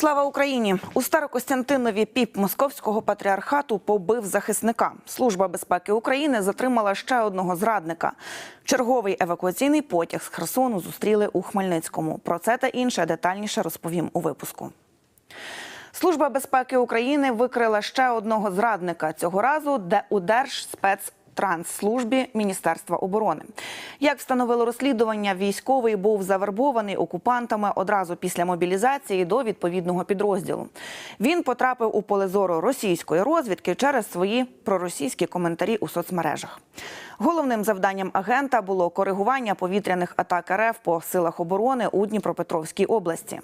Слава Україні! У Старокостянтинові піп московського патріархату побив захисника. Служба безпеки України затримала ще одного зрадника. Черговий евакуаційний потяг з Херсону зустріли у Хмельницькому. Про це та інше детальніше розповім у випуску. Служба безпеки України викрила ще одного зрадника цього разу, де у Держспецтрансслужбі Міністерства оборони. Як встановило розслідування, військовий був завербований окупантами одразу після мобілізації до відповідного підрозділу. Він потрапив у поле зору російської розвідки через свої проросійські коментарі у соцмережах. Головним завданням агента було коригування повітряних атак РФ по силах оборони у Дніпропетровській області.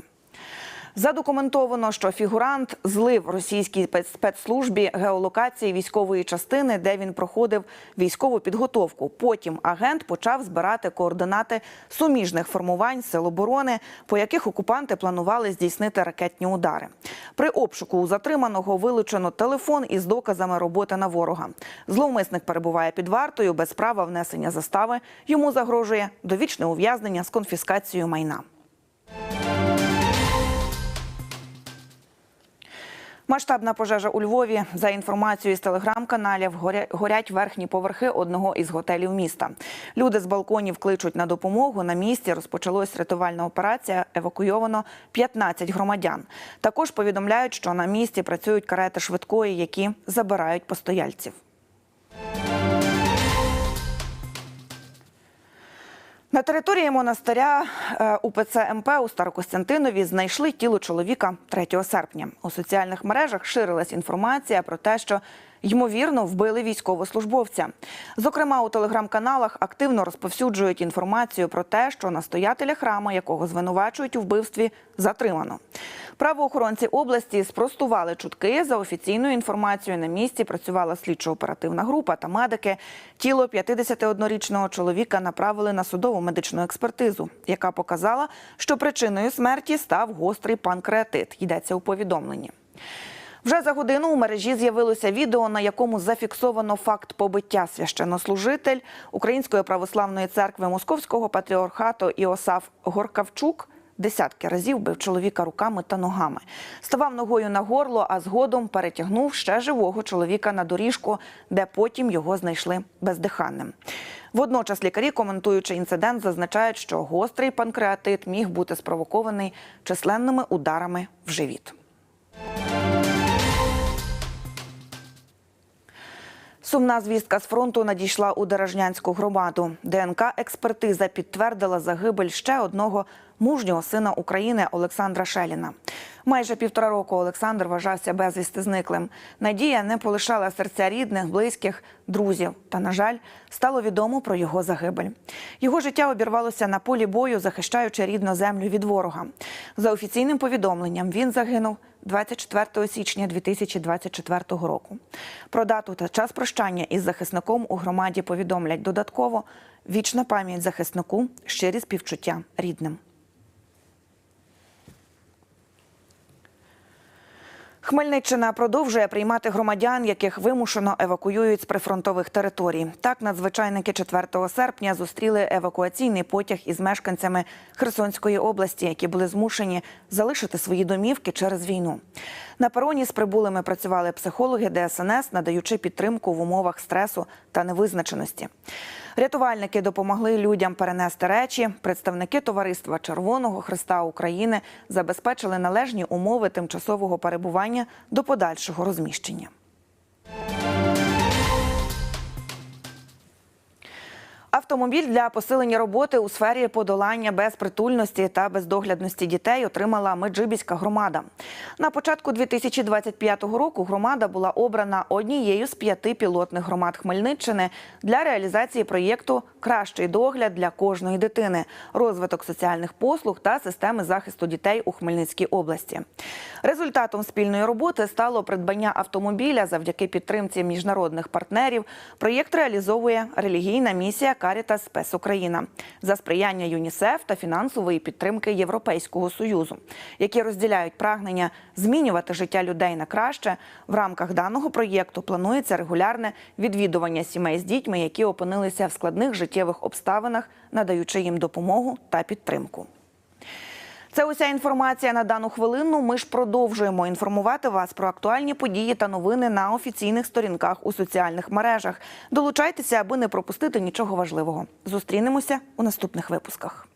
Задокументовано, що фігурант злив російській спецслужбі геолокації військової частини, де він проходив військову підготовку. Потім агент почав збирати координати суміжних формувань сил оборони, по яких окупанти планували здійснити ракетні удари. При обшуку у затриманого вилучено телефон із доказами роботи на ворога. Зловмисник перебуває під вартою без права внесення застави. Йому загрожує довічне ув'язнення з конфіскацією майна. Масштабна пожежа у Львові. За інформацією з телеграм-каналів, горя- горять верхні поверхи одного із готелів міста. Люди з балконів кличуть на допомогу. На місці розпочалась рятувальна операція. Евакуйовано 15 громадян. Також повідомляють, що на місці працюють карети швидкої, які забирають постояльців. На території монастиря е, УПЦ МП у Старокостянтинові знайшли тіло чоловіка 3 серпня. У соціальних мережах ширилась інформація про те, що ймовірно вбили військовослужбовця. Зокрема, у телеграм-каналах активно розповсюджують інформацію про те, що настоятеля храму, якого звинувачують у вбивстві, затримано. Правоохоронці області спростували чутки. За офіційною інформацією на місці працювала слідчо-оперативна група та медики. Тіло 51-річного чоловіка направили на судову медичну експертизу, яка показала, що причиною смерті став гострий панкреатит. Йдеться у повідомленні. Вже за годину у мережі з'явилося відео, на якому зафіксовано факт побиття священнослужитель Української православної церкви Московського патріархату Іосаф Горкавчук. Десятки разів бив чоловіка руками та ногами. Ставав ногою на горло, а згодом перетягнув ще живого чоловіка на доріжку, де потім його знайшли бездиханним. Водночас лікарі, коментуючи інцидент, зазначають, що гострий панкреатит міг бути спровокований численними ударами в живіт. Сумна звістка з фронту надійшла у Дорожнянську громаду. ДНК-експертиза підтвердила загибель ще одного мужнього сина України Олександра Шеліна. Майже півтора року Олександр вважався безвісти зниклим. Надія не полишала серця рідних, близьких, друзів. Та, на жаль, стало відомо про його загибель. Його життя обірвалося на полі бою, захищаючи рідну землю від ворога. За офіційним повідомленням він загинув 24 січня 2024 року. Про дату та час прощання із захисником у громаді повідомлять додатково. Вічна пам'ять захиснику, щирі співчуття рідним. Хмельниччина продовжує приймати громадян, яких вимушено евакуюють з прифронтових територій. Так, надзвичайники 4 серпня зустріли евакуаційний потяг із мешканцями Херсонської області, які були змушені залишити свої домівки через війну. На пероні з прибулими працювали психологи ДСНС, надаючи підтримку в умовах стресу та невизначеності. Рятувальники допомогли людям перенести речі. Представники товариства Червоного Христа України забезпечили належні умови тимчасового перебування до подальшого розміщення. Автомобіль для посилення роботи у сфері подолання безпритульності та бездоглядності дітей отримала Меджибіська громада. На початку 2025 року громада була обрана однією з п'яти пілотних громад Хмельниччини для реалізації проєкту Кращий догляд для кожної дитини, розвиток соціальних послуг та системи захисту дітей у Хмельницькій області. Результатом спільної роботи стало придбання автомобіля завдяки підтримці міжнародних партнерів. Проєкт реалізовує релігійна місія Caritas Спес Україна за сприяння ЮНІСЕФ та фінансової підтримки Європейського союзу, які розділяють прагнення змінювати життя людей на краще. В рамках даного проєкту планується регулярне відвідування сімей з дітьми, які опинилися в складних життєвих обставинах, надаючи їм допомогу та підтримку. Це уся інформація на дану хвилину. Ми ж продовжуємо інформувати вас про актуальні події та новини на офіційних сторінках у соціальних мережах. Долучайтеся, аби не пропустити нічого важливого. Зустрінемося у наступних випусках.